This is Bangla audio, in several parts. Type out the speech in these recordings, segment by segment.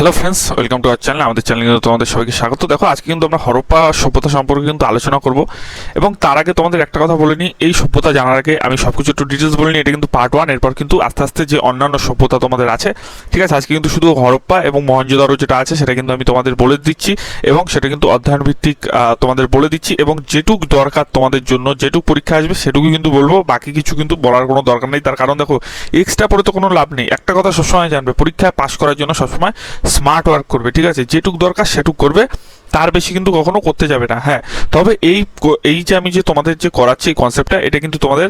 Hello friends welcome to our channel আমাদের চ্যানেলে কিন্তু তোমাদের সবাইকে স্বাগত। দেখো, আজকে কিন্তু আমরা হরপ্পা সভ্যতা সম্পর্কে কিন্তু আলোচনা করব এবং তার আগে তোমাদের একটা কথা বলে নিই। এই সভ্যতা জানার আগে আমি সব কিছু একটু ডিটেলস বলে নিই। এটা কিন্তু পার্ট ওয়ান এরপর কিন্তু আস্তে আস্তে যে অন্যান্য সভ্যতা তোমাদের আছে, ঠিক আছে? আজকে কিন্তু শুধু হরপ্পা এবং মহেঞ্জোদারো যেটা আছে, সেটা কিন্তু আমি তোমাদের বলে দিচ্ছি এবং সেটা কিন্তু অধ্যয়ন ভিত্তিক তোমাদের বলে দিচ্ছি এবং যেটুক দরকার তোমাদের জন্য, যেটুক পরীক্ষা আসবে সেটুকু কিন্তু বলব। বাকি কিছু কিন্তু বলার কোনো দরকার নেই। তার কারণ দেখো এক্সট্রা পরে তো কোনো লাভ নেই। একটা কথা সবসময় জানবে, পরীক্ষায় পাশ করার জন্য সবসময় স্মার্ট ওয়ার্ক করবে, ঠিক আছে? যেটুক দরকার সেটুক করবে, তার বেশি কিন্তু কখনো করতে যাবে না হ্যাঁ। তবে এই এই যে আমি যে তোমাদের যে করাচ্ছি এই কনসেপ্টটা এটা কিন্তু তোমাদের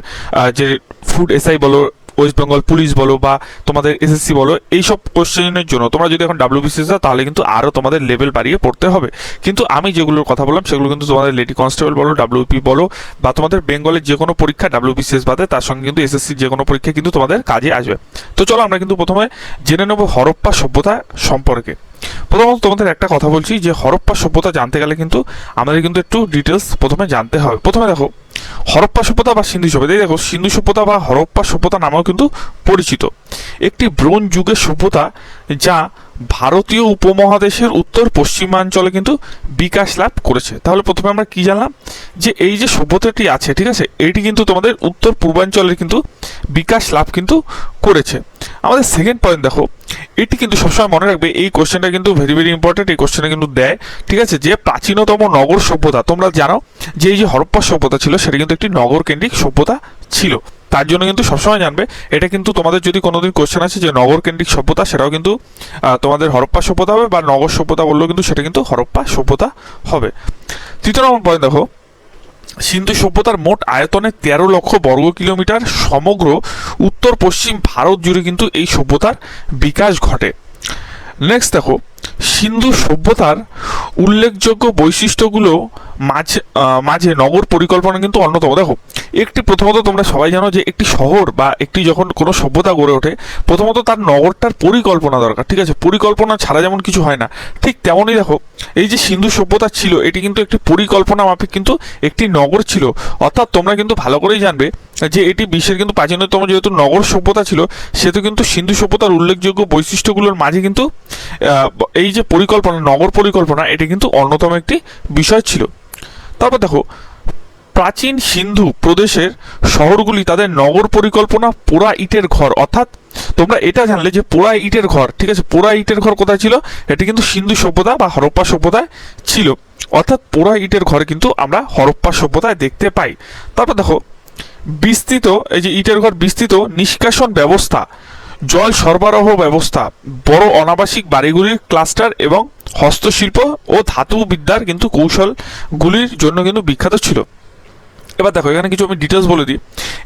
যে ফুড এসআই বলো ওয়েস্ট বেঙ্গল পুলিশ বলো বা তোমাদের এসএসসি বলো, এইসব কোশ্চেনের জন্য তোমরা যদি এখন ডাব্লিউবিসিএস দাও তাহলে কিন্তু আরও তোমাদের লেভেল বাড়িয়ে পড়তে হবে। কিন্তু আমি যেগুলোর কথা বললাম, সেগুলো কিন্তু তোমাদের লেডি কনস্টেবল বলো ডাব্লিউপি বলো, বা তোমাদের বেঙ্গলের যে কোনো পরীক্ষা ডাব্লিউবিসিএস বাদে, তার সঙ্গে কিন্তু এসএসসি যে কোনো পরীক্ষা কিন্তু তোমাদের কাজে আসবে। তো চলো আমরা কিন্তু প্রথমে জেনে নেব হরপ্পা সভ্যতা সম্পর্কে। প্রথমত তোমাদের একটা কথা বলছি যে, হরপ্পা সভ্যতা জানতে গেলে কিন্তু আমাদের কিন্তু একটু ডিটেলস প্রথমে জানতে হবে। প্রথমে দেখো হরপ্পা সভ্যতা বা সিন্ধু সভ্যতা দেখো, সিন্ধু সভ্যতা বা হরপ্পা সভ্যতা নামেও কিন্তু পরিচিত। একটি ব্রোঞ্জ যুগের সভ্যতা যা ভারতীয় উপমহাদেশের উত্তর পশ্চিমাঞ্চলে কিন্তু বিকাশ লাভ করেছে। তাহলে প্রথমে আমরা কি জানলাম? যে এই যে সভ্যতাটি আছে, ঠিক আছে? এটি কিন্তু তোমাদের উত্তর পূর্বাঞ্চলের কিন্তু বিকাশ লাভ কিন্তু করেছে। আমাদের সেকেন্ড পয়েন্ট দেখো। এটি কিন্তু সবসময় মনে রাখবে, এই কোশ্চেনটা কিন্তু ভেরি ভেরি ইম্পর্টেন্ট এই কোশ্চেনটা কিন্তু দেয়, ঠিক আছে? যে প্রাচীনতম নগর সভ্যতা, তোমরা জানো যে এই যে হরপ্পা সভ্যতা ছিল, সেটা কিন্তু একটি নগর কেন্দ্রিক সভ্যতা ছিল। তার জন্য কিন্তু সবসময় জানবে। এটা কিন্তু তোমাদের যদি কোনোদিন কোয়েশ্চেন আছে যে নগর কেন্দ্রিক সভ্যতা, সেটাও কিন্তু তোমাদের হরপ্পা সভ্যতা হবে বা নগর সভ্যতা বললেও কিন্তু সেটা কিন্তু হরপ্পা সভ্যতা হবে। তৃতীয় নম্বর পয়েন্ট দেখো। সিন্ধু সভ্যতার মোট আয়তনে তেরো লক্ষ বর্গ কিলোমিটার সমগ্র উত্তর পশ্চিম ভারত জুড়ে কিন্তু এই সভ্যতার বিকাশ ঘটে। নেক্সট দেখো, সিন্ধু সভ্যতার উল্লেখযোগ্য বৈশিষ্ট্যগুলো মাঝে মাঝে নগর পরিকল্পনা কিন্তু অন্যতম। দেখো, একটি প্রথমত তোমরা সবাই জানো যে একটি শহর বা একটি যখন কোনো সভ্যতা গড়ে ওঠে, প্রথমত তার নগরটার পরিকল্পনা দরকার, ঠিক আছে? পরিকল্পনা ছাড়া যেমন কিছু হয় না, ঠিক তেমনই দেখো, এই যে সিন্ধু সভ্যতা ছিল, এটি কিন্তু একটি পরিকল্পনা মাফিক কিন্তু একটি নগর ছিল। অর্থাৎ তোমরা কিন্তু ভালো করেই জানবে যে এটি বিশ্বের কিন্তু প্রাচীনতম যেহেতু নগর সভ্যতা ছিল, সেহেতু কিন্তু সিন্ধু সভ্যতার উল্লেখযোগ্য বৈশিষ্ট্যগুলোর মাঝে কিন্তু এই যে পরিকল্পনা, নগর পরিকল্পনা, এটি কিন্তু অন্যতম একটি বিষয় ছিল। তারপর দেখো, প্রাচীন সিন্ধু প্রদেশের শহরগুলি তাদের নগর পরিকল্পনা, পোড়া ইটের ঘর। অর্থাৎ তোমরা এটা জানলে যে পোড়া ইটের ঘর, ঠিক আছে, পোড়া ইটের ঘর কোথায় ছিল? এটি কিন্তু সিন্ধু সভ্যতা বা হরপ্পা সভ্যতায় ছিল। অর্থাৎ পোড়া ইটের ঘর কিন্তু আমরা হরপ্পা সভ্যতায় দেখতে পাই। তারপর দেখো বিস্তৃত, এই যে ইটের ঘর বিস্তৃত, নিষ্কাশন ব্যবস্থা, জল সরবরাহ ব্যবস্থা, বড় অনাবাসিক বাড়িগুলির ক্লাস্টার এবং হস্তশিল্প ও ধাতুবিদ্যার কিন্তু কৌশলগুলির জন্য কিন্তু বিখ্যাত ছিল। এবার দেখো, এখানে কিছু আমি ডিটেলস বলে দিই।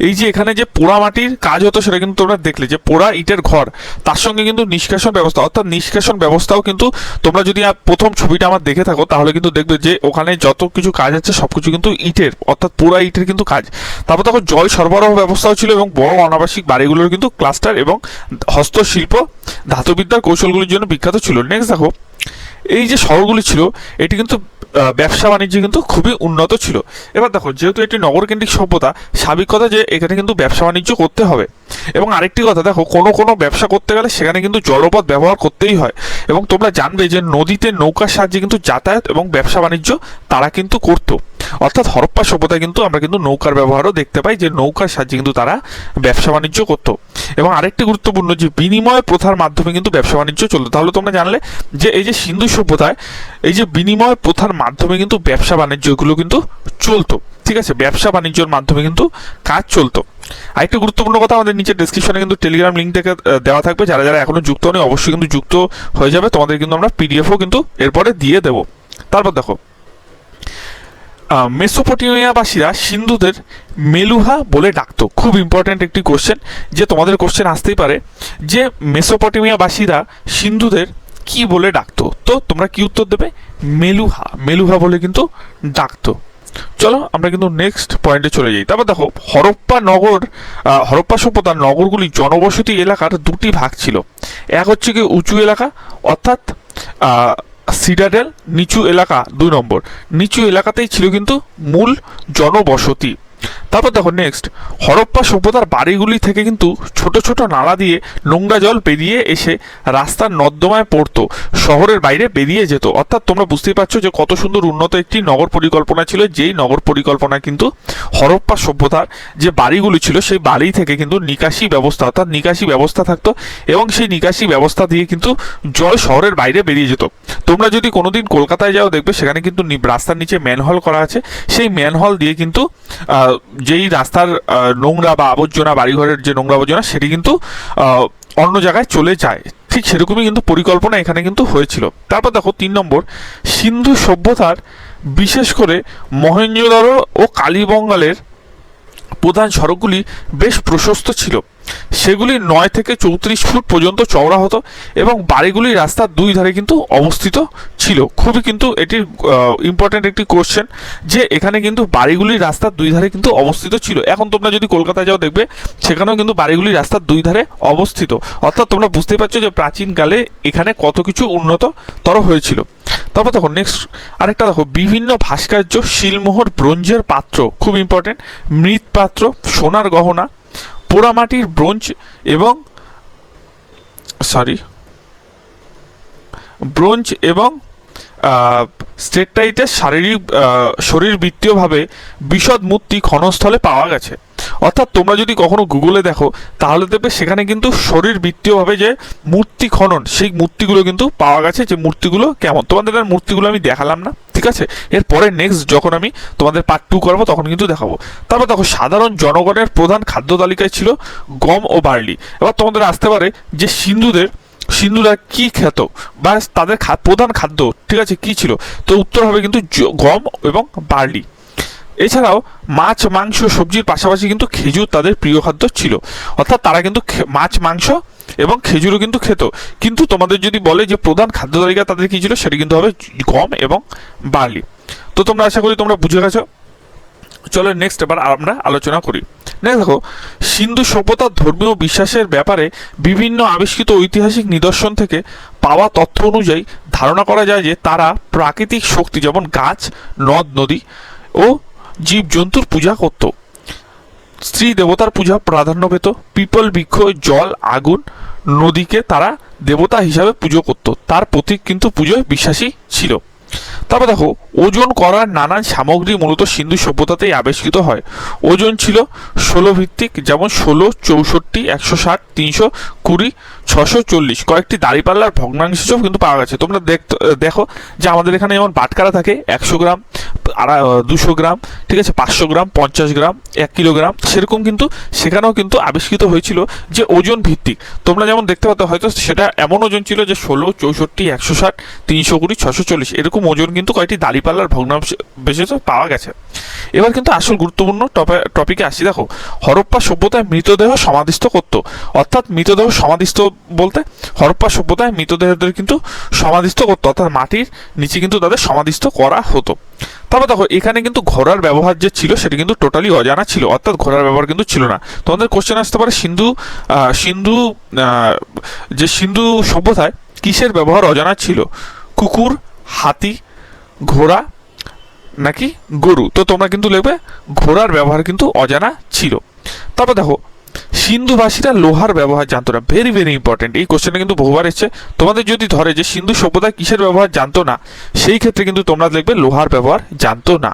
এই যে এখানে যে পোড়া মাটির কাজ হতো, সেটা কিন্তু তোমরা দেখলে যে পোড়া ইটের ঘর, তার সঙ্গে কিন্তু নিষ্কাশন ব্যবস্থা, অর্থাৎ নিষ্কাশন ব্যবস্থাও কিন্তু তোমরা যদি প্রথম ছবিটা আমার দেখে থাকো, তাহলে কিন্তু দেখবে যে ওখানে যত কিছু কাজ আছে সব কিছু কিন্তু ইটের, অর্থাৎ পোড়া ইটের কিন্তু কাজ। তারপর দেখো, জল সরবরাহ ব্যবস্থাও ছিল এবং বড় অনাবাসিক বাড়িগুলোর কিন্তু ক্লাস্টার এবং হস্তশিল্প, ধাতুবিদ্যার কৌশলগুলির জন্য বিখ্যাত ছিল। নেক্সট দেখো, এই যে শহরগুলি ছিল, এটি কিন্তু ব্যবসা বাণিজ্য কিন্তু খুবই উন্নত ছিল। এবার দেখো, যেহেতু এটি নগরকেন্দ্রিক সভ্যতা স্বাভাবিক কথা যে এখানে কিন্তু ব্যবসা বাণিজ্য করতে হবে। এবং আরেকটি কথা, দেখো, কোনো কোনো ব্যবসা করতে গেলে সেখানে কিন্তু জলপথ ব্যবহার করতেই হয়। এবং তোমরা জানবে যে নদীতে নৌকার সাহায্যে কিন্তু যাতায়াত এবং ব্যবসা বাণিজ্য তারা কিন্তু করতো। অর্থাৎ হরপ্পা সভ্যতায় কিন্তু আমরা কিন্তু নৌকার ব্যবহারও দেখতে পাই, যে নৌকার সাহায্যে কিন্তু তারা ব্যবসা বাণিজ্য করতো। এবং আরেকটি গুরুত্বপূর্ণ যে বিনিময় প্রথার মাধ্যমে কিন্তু ব্যবসা বাণিজ্য চলতো। তাহলে তোমরা জানলে যে এই যে সিন্ধু সভ্যতায় এই যে বিনিময় প্রথার মাধ্যমে কিন্তু ব্যবসা বাণিজ্য এগুলো কিন্তু চলতো। ঠিক আছে? ব্যবসা বাণিজ্যের মাধ্যমে কিন্তু কাজ চলতো। আরেকটি গুরুত্বপূর্ণ কথা আমাদের নিচে ডেসক্রিপশনে কিন্তু টেলিগ্রাম লিঙ্ক থেকে দেওয়া থাকবে। যারা যারা এখনও যুক্ত নেই অবশ্যই কিন্তু যুক্ত হয়ে যাবে। তোমাদের কিন্তু আমরা পিডিএফও কিন্তু এরপরে দিয়ে দেবো। তারপর দেখো মেসোপটেমিয়াবাসীরা সিন্ধুদের মেলুহা বলে ডাকতো। খুব ইম্পর্ট্যান্ট একটি কোশ্চেন যে তোমাদের কোশ্চেন আসতেই পারে, যে মেসোপটেমিয়াবাসীরা সিন্ধুদের কি বলে ডাকতো? তো তোমরা কি উত্তর দেবে? মেলুহা। মেলুহা বলে কিন্তু ডাকতো। চলো আমরা কিন্তু নেক্সট পয়েন্টে চলে যাই। তারপর দেখো, হরপ্পা নগর হরপ্পা সভ্যতার নগরগুলি জনবসতি এলাকার দুটি ভাগ ছিল। এক হচ্ছে কি উঁচু এলাকা, অর্থাৎ সিডাডেল নিচু এলাকা দুই নম্বর। নিচু এলাকাতেই ছিল কিন্তু মূল জনবসতি। তারপর দেখো নেক্সট হরপ্পা সভ্যতার বাড়িগুলি থেকে কিন্তু ছোট ছোট নালা দিয়ে নোংরা জল বেরিয়ে এসে রাস্তার নর্দমায় পড়তো, শহরের বাইরে বেরিয়ে যেত। অর্থাৎ তোমরা বুঝতেই পারছ যে কত সুন্দর উন্নত একটি নগর পরিকল্পনা ছিল, যেই নগর পরিকল্পনা কিন্তু হরপ্পা সভ্যতার যে বাড়িগুলি ছিল, সেই বাড়ি থেকে কিন্তু নিকাশি ব্যবস্থা, অর্থাৎ নিকাশি ব্যবস্থা থাকতো এবং সেই নিকাশি ব্যবস্থা দিয়ে কিন্তু জল শহরের বাইরে বেরিয়ে যেত। তোমরা যদি কোনোদিন কলকাতায় যাও দেখবে, সেখানে কিন্তু রাস্তার নিচে ম্যানহল করা আছে। সেই ম্যানহল দিয়ে কিন্তু যেই রাস্তার নোংরা বা আবর্জনা, বাড়িঘরের যে নোংরা আবর্জনা, সেটি কিন্তু অন্য জায়গায় চলে যায়। ঠিক সেরকমই কিন্তু পরিকল্পনা এখানে কিন্তু হয়েছিল। তারপর দেখো, তিন নম্বর, সিন্ধু সভ্যতার, বিশেষ করে মহেঞ্জোদারো ও কালীবঙ্গালের প্রধান সড়কগুলি বেশ প্রশস্ত ছিল। সেগুলি নয় থেকে চৌত্রিশ ফুট পর্যন্ত চওড়া হতো এবং বাড়িগুলি রাস্তার দুই ধারে কিন্তু অবস্থিত ছিল। খুবই কিন্তু এটির ইম্পর্ট্যান্ট একটি কোশ্চেন যে এখানে কিন্তু বাড়িগুলি রাস্তার দুই ধারে কিন্তু অবস্থিত ছিল। এখন তোমরা যদি কলকাতায় যাও দেখবে, সেখানেও কিন্তু বাড়িগুলি রাস্তার দুই ধারে অবস্থিত। অর্থাৎ তোমরা বুঝতেই পারছ যে প্রাচীনকালে এখানে কত কিছু উন্নততর হয়েছিল। তারপর দেখো নেক্সট আরেকটা দেখো, বিভিন্ন ভাস্কর্য, শিলমোহর, ব্রোঞ্জের পাত্র, খুব ইম্পর্টেন্ট মৃৎপাত্র, সোনার গহনা পোড়ামাটির ব্রোঞ্জ এবং সরি ব্রোঞ্জ এবং স্টেটটাইটের শারীরিক শরীরবৃত্তীয়ভাবে বিশদ মূর্তি ক্ষণস্থলে পাওয়া গেছে। অর্থাৎ তোমরা যদি কখনো গুগলে দেখো, তাহলে দেখবে সেখানে কিন্তু শরীরবৃত্তীয়ভাবে যে মূর্তি খনন, সেই মূর্তিগুলো কিন্তু পাওয়া গেছে যে মূর্তিগুলো কেমন। তোমাদের আর মূর্তিগুলো আমি দেখালাম না, ঠিক আছে? এরপরে নেক্সট যখন আমি তোমাদের পার্ট টু করব, তখন কিন্তু দেখাবো। তারপর দেখো, সাধারণ জনগণের প্রধান খাদ্য তালিকায় ছিল গম ও বার্লি। এবার তোমাদের আসতে পারে যে সিন্ধুদের, সিন্ধুরা কি খেত বা তাদের প্রধান খাদ্য, ঠিক আছে, কি ছিল? তো উত্তর হবে কিন্তু গম এবং বার্লি। এছাড়াও মাছ, মাংস, সবজির পাশাপাশি কিন্তু খেজুর তাদের প্রিয় খাদ্য ছিল। অর্থাৎ তারা কিন্তু মাছ, মাংস এবং খেজুরও কিন্তু খেত। কিন্তু তোমাদের যদি বলে যে প্রধান খাদ্য তালিকা তাদের কি ছিল, সেটি কিন্তু হবে গম এবং বার্লি। তো তোমরা আশা করি তোমরা বুঝে গেছো। চলো নেক্সট এবার আমরা আলোচনা করি। নেক্সট দেখো, সিন্ধু সভ্যতার ধর্মীয় বিশ্বাসের ব্যাপারে বিভিন্ন আবিষ্কৃত ঐতিহাসিক নিদর্শন থেকে পাওয়া তথ্য অনুযায়ী ধারণা করা যায় যে তারা প্রাকৃতিক শক্তি যেমন গাছ, নদ, নদী ও জীবজন্তুর পূজা করত। স্ত্রী দেবতার পূজা প্রাধান্য পেত। পিপল, বৃক্ষ, জল, আগুন, নদীকে তারা দেবতা হিসাবে পুজো করত। তার প্রতীক কিন্তু পুজোয় বিশ্বাসী ছিল। তারপর দেখো, ওজন করার নানান সামগ্রী মূলত সিন্ধু সভ্যতাতেই আবিষ্কৃত হয়। ওজন ছিল ষোলো ভিত্তিক, যেমন ষোলো, চৌষট্টি, একশো ষাট, তিনশো কুড়ি, ছশো চল্লিশ। কয়েকটি দাঁড়িপাল্লার ভগ্নাংশ কিন্তু পাওয়া গেছে। তোমরা দেখো যে আমাদের এখানে যেমন বাটকারা থাকে, একশো গ্রাম আড়া দুশো গ্রাম, ঠিক আছে, পাঁচশো গ্রাম, পঞ্চাশ গ্রাম, এক কিলোগ্রাম, সেরকম কিন্তু সেখানেও কিন্তু আবিষ্কৃত হয়েছিল যে ওজন ভিত্তিক। তোমরা যেমন দেখতে পাচ্ছ হয়তো সেটা এমন ওজন ছিল যে ষোলো, চৌষট্টি, একশো ষাট, তিনশো কুড়ি, ছশো চল্লিশ, এরকম ওজন কিন্তু কয়েকটি দাঁড়িপাল্লার ভগ্নাংশ বিশেষ পাওয়া গেছে। এবার কিন্তু আসল গুরুত্বপূর্ণ টপে- টপিকে আসি, দেখো, হরপ্পা সভ্যতায় মৃতদেহ সমাধিস্থ করতো। অর্থাৎ মৃতদেহ সমাধিস্থ বলতে হরপ্পা সভ্যতায় মৃতদেহদের কিন্তু সমাধিস্থ করতো, অর্থাৎ মাটির নিচে কিন্তু তাদের সমাধিস্থ করা হতো। তবে দেখো, এখানে কিন্তু ঘোড়ার ব্যবহার যে ছিল, সেটা কিন্তু টোটালি অজানা ছিল। অর্থাৎ ঘোড়ার ব্যবহার কিন্তু ছিল না। তোমাদের কোশ্চেন আসতে পারে, সিন্ধু সিন্ধু যে সিন্ধু সভ্যতায় কিসের ব্যবহার অজানা ছিল? কুকুর, হাতি, ঘোড়া, নাকি গরু? তো তোমরা কিন্তু লিখবে, ঘোড়ার ব্যবহার কিন্তু অজানা ছিল। তারপর দেখো সিন্ধুভাষীরা লোহার ব্যবহার জানতো না। ভেরি ভেরি ইম্পর্টেন্ট এই কোশ্চেনটা কিন্তু বহুবার এসছে। তোমাদের যদি ধরে যে সিন্ধু সভ্যতা কিসের ব্যবহার জানতো না, সেই ক্ষেত্রে কিন্তু তোমরা দেখবে লোহার ব্যবহার জানতো না।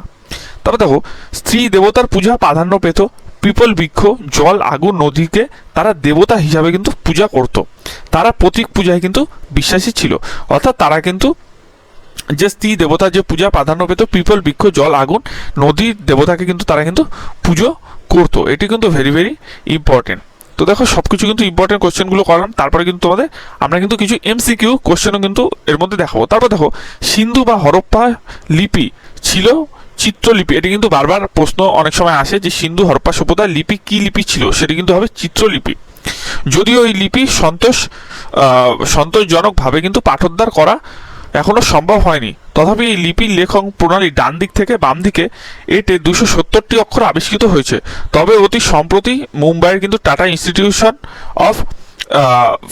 তারপর দেখো, স্ত্রী দেবতার পূজা প্রাধান্য পেত। পিপল বৃক্ষ, জল, আগুন, নদীকে তারা দেবতা হিসাবে কিন্তু পূজা করত। তারা প্রতীক পূজায় কিন্তু বিশ্বাসী ছিল। অর্থাৎ তারা কিন্তু যে স্ত্রী দেবতার যে পূজা প্রাধান্য পেত, পিপল বৃক্ষ, জল, আগুন, নদীর দেবতাকে কিন্তু তারা কিন্তু পুজো করতো, এটি কিন্তু ভেরি ভেরি ইম্পর্টেন্ট তো দেখো সব কিছু কিন্তু ইম্পর্টেন্ট কোশ্চেনগুলো করলাম, তারপরে কিন্তু তোমাদের আমরা কিন্তু কিছু এমসিকিউ কোশ্চেনও কিন্তু এর মধ্যে দেখাবো। তারপর দেখো, সিন্ধু বা হরপ্পা লিপি ছিল চিত্রলিপি, এটি কিন্তু বারবার প্রশ্ন অনেক সময় আসে যে সিন্ধু, হরপ্পা সভ্যতার লিপি কি লিপি ছিল? সেটি কিন্তু হবে চিত্রলিপি। যদিও এই লিপি সন্তোষ সন্তোষজনকভাবে কিন্তু পাঠোদ্ধার করা এখনও সম্ভব হয়নি। তথাপি এই লিপির লেখন প্রণালী ডান দিক থেকে বাম দিকে এতে দুশো সত্তরটি অক্ষর আবিষ্কৃত হয়েছে। তবে অতি সম্প্রতি মুম্বাইয়ের কিন্তু টাটা ইনস্টিটিউশন অফ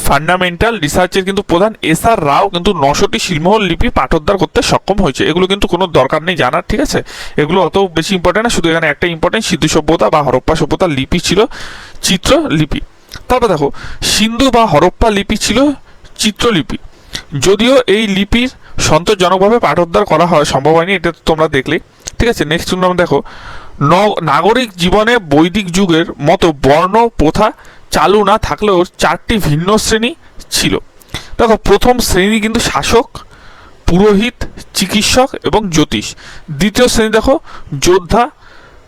ফান্ডামেন্টাল রিসার্চের কিন্তু প্রধান এস আর রাও কিন্তু নশোটি শিলমোহর লিপি পাঠোদ্ধার করতে সক্ষম হয়েছে। এগুলো কিন্তু কোনো দরকার নেই জানার, ঠিক আছে? এগুলো অত বেশি ইম্পর্টেন্ট না, শুধু এখানে একটা ইম্পর্টেন্ট সিন্ধু সভ্যতা বা হরপ্পা সভ্যতার লিপি ছিল, চিত্রলিপি। তারপর দেখো, সিন্ধু বা হরপ্পা লিপি ছিল চিত্রলিপি। যদিও এই লিপির সন্তোষজনকভাবে পাঠোদ্ধার করা হয়, সম্ভব হয়নি, এটা তোমরা দেখলে। ঠিক আছে নেক্সট নাম দেখো। নাগরিক জীবনে বৈদিক যুগের মতো বর্ণ প্রথা চালু না থাকলেও চারটি ভিন্ন শ্রেণি ছিল। দেখো, প্রথম শ্রেণি কিন্তু শাসক, পুরোহিত, চিকিৎসক এবং জ্যোতিষ। দ্বিতীয় শ্রেণি, দেখো, যোদ্ধা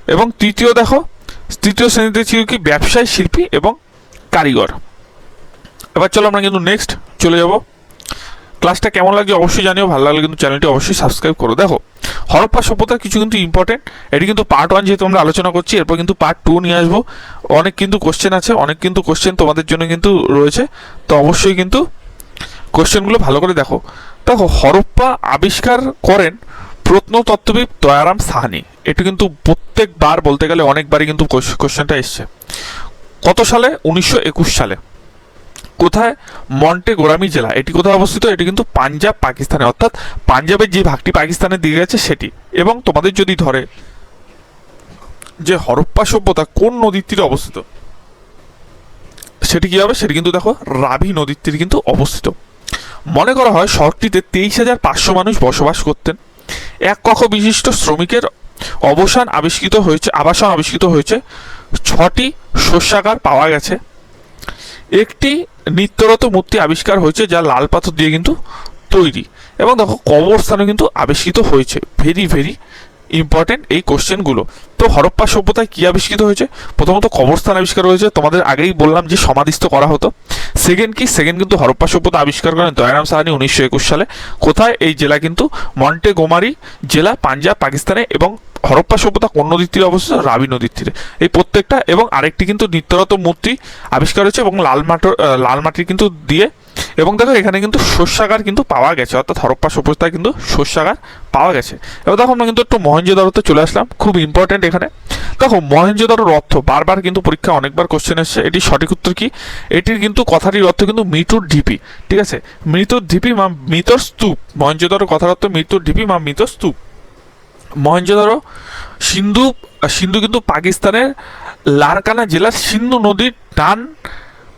এবং তৃতীয়, দেখো, তৃতীয় শ্রেণীতে ছিল কি? ব্যবসায়ী শিল্পী এবং কারিগর। এবার চলো আমরা কিন্তু নেক্সট চলে যাব। ক্লাসটা কেমন লাগছে অবশ্যই জানিও, ভালো লাগলে কিন্তু চ্যানেলটি অবশ্যই সাবস্ক্রাইব করো। দেখো, হরপ্পা সভ্যতার কিছু কিন্তু ইম্পর্টেন্ট এটি কিন্তু পার্ট ওয়ান যেহেতু আমরা আলোচনা করছি, এরপর কিন্তু পার্ট টু নিয়ে আসব। অনেক কিন্তু কোশ্চেন আছে, অনেক কিন্তু কোশ্চেন তোমাদের জন্য কিন্তু রয়েছে, তো অবশ্যই কিন্তু কোশ্চেনগুলো ভালো করে দেখো। দেখো, হরপ্পা আবিষ্কার করেন প্রত্নতত্ত্ববিদ দয়ারাম সাহানি। এটি কিন্তু প্রত্যেকবার বলতে গেলে অনেকবারই কিন্তু কোশ্চেনটা এসছে। কত সালে? উনিশশো একুশ সালে। কোথায়? মন্টে গোরামি জেলা। এটি কোথায় অবস্থিত? এটি কিন্তু পাঞ্জাব, পাকিস্তানে। অর্থাৎ পাঞ্জাবের যে ভাগটি পাকিস্তানের দিকে গেছে, সেটি। এবং তোমাদের যদি ধরে যে হরপ্পা সভ্যতা কোন নদীর তীরে অবস্থিত? সেটি কি হবে? সেটি কিন্তু দেখো, রাভি নদীর তীরে কিন্তু অবস্থিত। মনে করা হয় শহরটিতে তেইশ হাজার পাঁচশো মানুষ বসবাস করতেন। এক কক্ষ বিশিষ্ট শ্রমিকের অবসান আবিষ্কৃত হয়েছে, আবাসন আবিষ্কৃত হয়েছে। ছটি শস্যাগার পাওয়া গেছে। একটি নিত্যরত মূর্তি আবিষ্কার হয়েছে যা লাল পাথর দিয়ে কিন্তু তৈরি। এবং দেখো কবরস্থানে কিন্তু আবিষ্কৃত হয়েছে। ভেরি ভেরি ইম্পর্টেন্ট এই কোশ্চেনগুলো তো হরপ্পা সভ্যতায় কি আবিষ্কৃত হয়েছে? প্রথমত কবরস্থান আবিষ্কার হয়েছে। তোমাদের আগেই বললাম যে সমাধিস্থ করা হতো। সেকেন্ড কি? সেকেন্ড কিন্তু হরপ্পা সভ্যতা আবিষ্কার করেন দয়ারাম সাহানি উনিশশো একুশ সালে। কোথায়? এই জেলা কিন্তু মন্টে গোমারি জেলা, পাঞ্জাব, পাকিস্তানে এবং হরপ্পা সভ্যতা কোন নদীর তীরে অবস্থিত? রাবি নদীর তীরে। এই প্রত্যেকটা এবং আরেকটি কিন্তু নিত্যরত মূর্তি আবিষ্কার হয়েছে এবং লাল মাটির লাল মাটির কিন্তু দিয়ে এবং দেখো এখানে কিন্তু শস্যাগার কিন্তু পাওয়া গেছে, অর্থাৎ হরপ্পা সভ্যতায় কিন্তু শস্যাগার পাওয়া গেছে। এবার দেখো আমরা কিন্তু একটু মহেঞ্জোদারোতে চলে আসলাম, খুব ইম্পর্টেন্ট এখানে। দেখো মহেঞ্জোদারোর অর্থ, বারবার কিন্তু পরীক্ষা অনেকবার কোশ্চেন এসছে, এটির সঠিক উত্তর কি? এটির কিন্তু কথাটির অর্থ কিন্তু মৃত্যুর ঢিপি, ঠিক আছে? মৃত্যুর ঢিপি মা, মৃতর স্তূপ মহেঞ্জোদারো কথার অর্থ মৃত্যুর ঢিপি মা মৃত স্তূপ। মহেঞ্জোদারো সিন্ধু সিন্ধু কিন্তু পাকিস্তানের লারকানা জেলার সিন্ধু নদীর ডান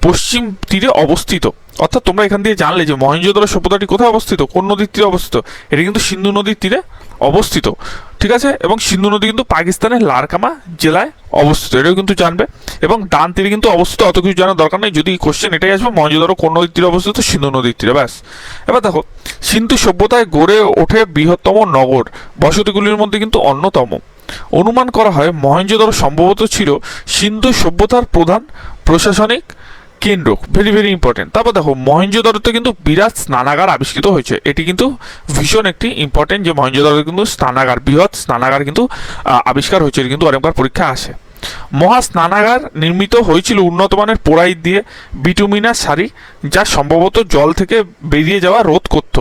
পশ্চিম তীরে অবস্থিত। অর্থাৎ তোমরা এখান দিয়ে জানলে যে মহেঞ্জোদারো সভ্যতাটি কোথায় অবস্থিত? কোন নদীর তীরে অবস্থিত? এটি কিন্তু সিন্ধু নদীর তীরে অবস্থিত। ঠিক আছে? এবং সিন্ধু নদী কিন্তু পাকিস্তানের লারকামা জেলায় অবস্থিত, এটাও কিন্তু জানবে। এবং ডান তীরে কিন্তু অবস্থিত, অত কিছু জানার দরকার নেই। যদি কোশ্চেন এটাই আসবে মহেঞ্জোদারো কোন নদীর তীরে অবস্থিত? সিন্ধু নদীর তীরে, ব্যাস। এবার দেখো, সিন্ধু সভ্যতায় গড়ে ওঠে বৃহত্তম নগর। বসতিগুলির মধ্যে কিন্তু অন্যতম। অনুমান করা হয় মহেঞ্জোদারো সম্ভবত ছিল সিন্ধু সভ্যতার প্রধান প্রশাসনিক কেন্দ্র ভেরি ভেরি ইম্পর্টেন্ট তারপর দেখো মহেঞ্জোদারোতে কিন্তু বিরাট স্নানাগার আবিষ্কৃত হয়েছে। এটি কিন্তু ভীষণ একটি ইম্পর্টেন্ট যে মহেঞ্জোদারোতে কিন্তু স্নানাগার, বৃহৎ স্নানাগার কিন্তু আবিষ্কার হয়েছে। কিন্তু অনেকবার পরীক্ষা আসে। মহা স্নানাগার নির্মিত হয়েছিল উন্নত মানের পোড়াই দিয়ে বিটুমিনা সারি যা সম্ভবত জল থেকে বেরিয়ে যাওয়া রোধ করত।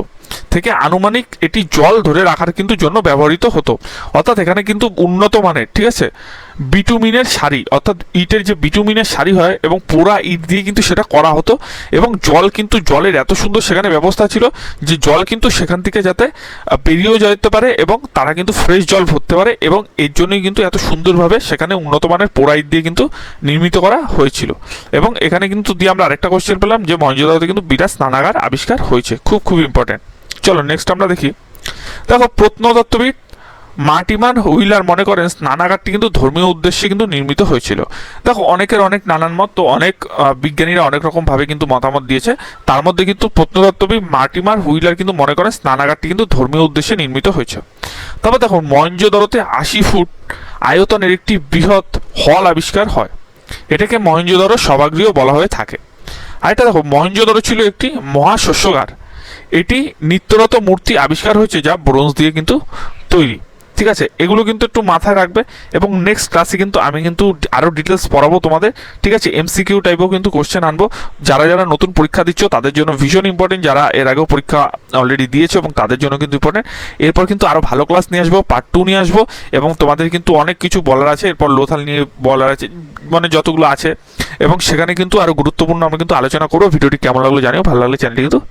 থেকে আনুমানিক এটি জল ধরে রাখার কিন্তু জন্য ব্যবহৃত হতো। অর্থাৎ এখানে কিন্তু উন্নত মানের ঠিক আছে? বিটুমিনের শাড়ি, অর্থাৎ ইটের যে বিটুমিনের শাড়ি হয় এবং পোড়া ইট দিয়ে কিন্তু সেটা করা হতো এবং জল কিন্তু জলের এত সুন্দর সেখানে ব্যবস্থা ছিল যে জল কিন্তু সেখান থেকে যাতে বেরিয়েও যেতে পারে এবং তারা কিন্তু ফ্রেশ জল ভরতে পারে এবং এর জন্যই কিন্তু এত সুন্দরভাবে সেখানে উন্নত মানের পোড়া ইট দিয়ে কিন্তু নির্মিত করা হয়েছিল। এবং এখানে কিন্তু দিয়ে আমরা আরেকটা কোশ্চেন পেলাম যে মহেঞ্জোদারোতে কিন্তু বিরাট স্নানাগার আবিষ্কার হয়েছে। খুব খুব ইম্পর্টেন্ট চলো নেক্সট আমরা দেখি। দেখো প্রত্নতত্ত্ববিদ মার্টিমান হুইলার মনে করেন স্নানাগারটি কিন্তু ধর্মীয় উদ্দেশ্যে কিন্তু নির্মিত হয়েছিল। দেখো, অনেকের অনেক নানান মত, তো অনেক বিজ্ঞানীরা অনেক রকম ভাবে কিন্তু মতামত দিয়েছে। তার মধ্যে কিন্তু প্রত্নতত্ত্ববিদ মার্টিমার হুইলার কিন্তু মনে করেন স্নানাগারটি কিন্তু ধর্মীয় উদ্দেশ্যে নির্মিত হয়েছে। তবে দেখো মহেঞ্জোদারোতে আশি ফুট আয়তনের একটি বৃহৎ হল আবিষ্কার হয়। এটাকে মহেঞ্জোদারো সভাগৃহ বলা হয়ে থাকে। আর এটা দেখো মহেঞ্জোদারো ছিল একটি মহাশস্যগার। এটি নিত্যরত মূর্তি আবিষ্কার হয়েছে যা ব্রোঞ্জ দিয়ে কিন্তু তৈরি। ঠিক আছে? এগুলো কিন্তু একটু মাথায় রাখবে এবং নেক্সট ক্লাসে কিন্তু আমি কিন্তু আরও ডিটেলস পড়াবো তোমাদের। ঠিক আছে? এমসিকিউ টাইপও কিন্তু কোশ্চেন আনব। যারা যারা নতুন পরীক্ষা দিচ্ছ, তাদের জন্য ভীষণ ইম্পর্টেন্ট যারা এর আগেও পরীক্ষা অলরেডি দিয়েছ এবং তাদের জন্য কিন্তু ইম্পর্টেন্ট এরপর কিন্তু আরও ভালো ক্লাস নিয়ে আসব পার্ট টু নিয়ে আসব এবং তোমাদের কিন্তু অনেক কিছু বলার আছে। এরপর লোথাল নিয়ে বলার আছে মানে যতগুলো আছে। এবং সেখানে কিন্তু আরও গুরুত্বপূর্ণ আমরা কিন্তু আলোচনা করব। ভিডিওটি কেমন লাগল জানিও, ভালো লাগলে চ্যানেলটি কিন্তু